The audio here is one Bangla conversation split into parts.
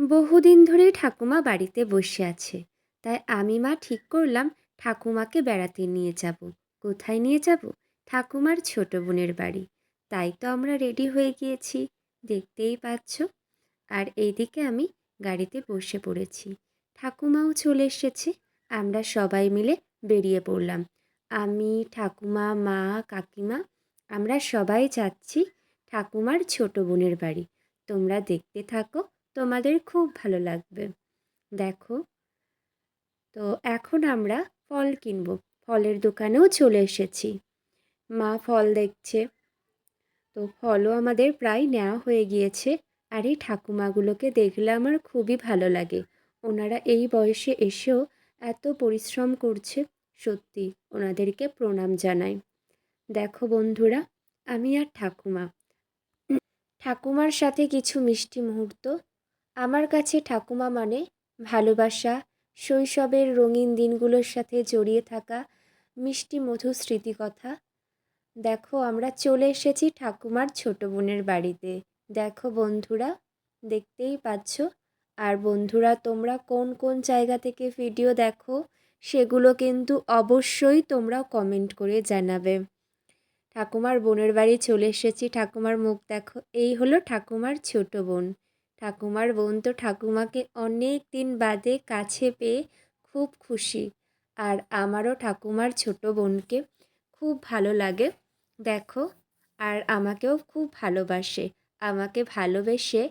বহুদিন ধরেই ঠাকুমা বাড়িতে বসে আছে। তাই আমি মা ঠিক করলাম ঠাকুমাকে বেড়াতে নিয়ে যাব। কোথায় নিয়ে যাব? ঠাকুমার ছোট বোনের বাড়ি। তাই তো আমরা রেডি হয়ে গিয়েছি। দেখতেই পাচ্ছ। আর এইদিকে আমি গাড়িতে বসে পড়েছি। ঠাকুমাও চলে এসেছে। আমরা সবাই মিলে বেরিয়ে পড়লাম। আমি, ঠাকুমা, মা, কাকিমা, আমরা সবাই যাচ্ছি ঠাকুমার ছোট বোনের বাড়ি। তোমরা দেখতে থাকো তোমাদের খুব ভালো লাগবে। দেখো, তো এখন আমরা ফল কিনব। ফলের দোকানেও চলে এসেছি। মা ফল দেখছে। তো ফলও আমাদের প্রায় নেওয়া হয়ে গিয়েছে। আর এই ঠাকুমাগুলোকে দেখলে আমার খুবই ভালো লাগে। ওনারা এই বয়সে এসেও এত পরিশ্রম করছে। সত্যি, ওনাদেরকে প্রণাম জানাই। দেখো বন্ধুরা, আমি আর ঠাকুমা। ঠাকুমার সাথে কিছু মিষ্টি মুহূর্ত আমার কাছে ঠাকুমা মানে ভালোবাসা, শৈশবের রঙিন দিনগুলোর সাথে জড়িয়ে থাকা মিষ্টি মধুর স্মৃতিকথা। দেখো, আমরা চলে এসেছি ঠাকুমার ছোট বোনের বাড়িতে। দেখো বন্ধুরা, দেখতেই পাচ্ছ। আর বন্ধুরা, তোমরা কোন কোন জায়গা থেকে ভিডিও দেখো, সেগুলো কিন্তু অবশ্যই তোমরা কমেন্ট করে জানাবে। ঠাকুমার বোনের বাড়ি চলে এসেছি। ঠাকুমার মুখ দেখো, এই হলো ঠাকুমার ছোট বোন। ঠাকুমার বোন তো ঠাকুমাকে অনেক দিন বাদে কাছে পেয়ে খুব খুশি। আর আমারও ঠাকুমার ছোট বোনকে খুব ভালো লাগে। দেখো, আর আমাকেও খুব ভালোবাসে। আমাকে ভালোবেসে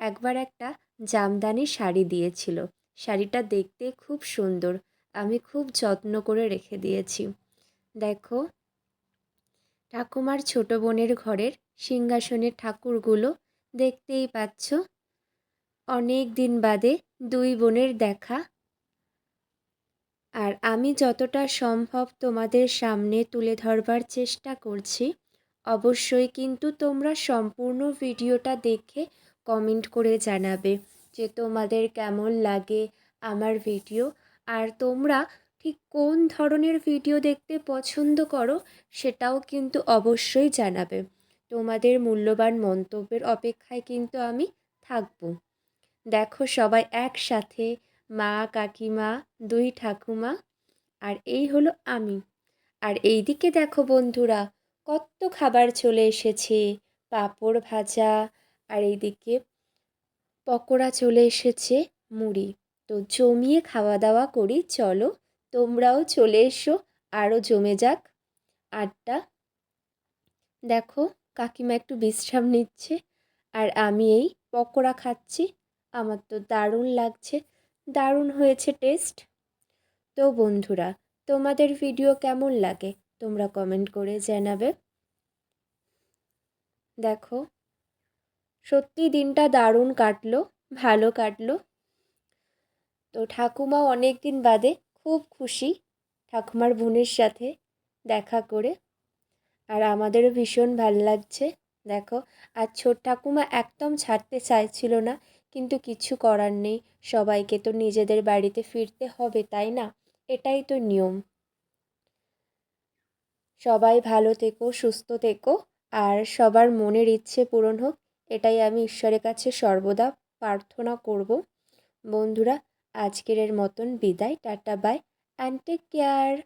একবার একটা জামদানি শাড়ি দিয়েছিল। শাড়িটা দেখতে খুব সুন্দর। আমি খুব যত্ন করে রেখে দিয়েছি। দেখো, ঠাকুমার ছোট বোনের ঘরের সিংহাসনের ঠাকুরগুলো দেখতেই পাচ্ছ। অনেক দিন বাদে দুই বোনের দেখা। আর আমি যতটা সম্ভব তোমাদের সামনে তুলে ধরবার চেষ্টা করছি, অবশ্যই কিন্তু তোমরা সম্পূর্ণ ভিডিওটা দেখে কমেন্ট করে জানাবে যে তোমাদের কেমন লাগে আমার ভিডিও। আর তোমরা ঠিক কোন ধরনের ভিডিও দেখতে পছন্দ করো সেটাও কিন্তু অবশ্যই জানাবে। তোমাদের মূল্যবান মন্তব্যের অপেক্ষায় কিন্তু আমি থাকব। দেখো সবাই একসাথে মা, কাকিমা, দুই ঠাকুমা, আর এই হলো আমি। আর এই দিকে দেখো বন্ধুরা, কত খাবার চলে এসেছে, পাঁপড় ভাজা, আর এইদিকে পকোড়া চলে এসেছে, মুড়ি। তো জমিয়ে খাওয়া দাওয়া করি, চলো তোমরাও চলে এসো আরও জমে যাক। আড্ডা। দেখো কাকিমা একটু বিশ্রাম নিচ্ছে, আর আমি এই পকোড়া খাচ্ছি। আমার তো দারুণ লাগছে। দারুণ হয়েছে টেস্ট। তো বন্ধুরা, তোমাদের ভিডিও কেমন লাগে? তোমরা কমেন্ট করে জানাবে। দেখো, সত্যি দিনটা দারুণ কাটলো, ভালো কাটলো। তো ঠাকুমা অনেক দিন বাদে খুব খুশি, ঠাকুমার বোনের সাথে দেখা করে। আর আমাদেরও ভীষণ ভালো লাগছে। দেখো, আর ছোট ঠাকুমা একদম ছাড়তে চাইছিল না। কিন্তু কিছু করার নেই। সবাইকে তো নিজেদের বাড়িতে ফিরতে হবে, তাই না? এটাই তো নিয়ম। সবাই ভালো থেকো, সুস্থ থেকো, আর সবার মনের ইচ্ছে পূরণ হোক, এটাই আমি ঈশ্বরের কাছে সর্বদা প্রার্থনা করব। বন্ধুরা, আজকের মতন বিদায়। Tata bye and take care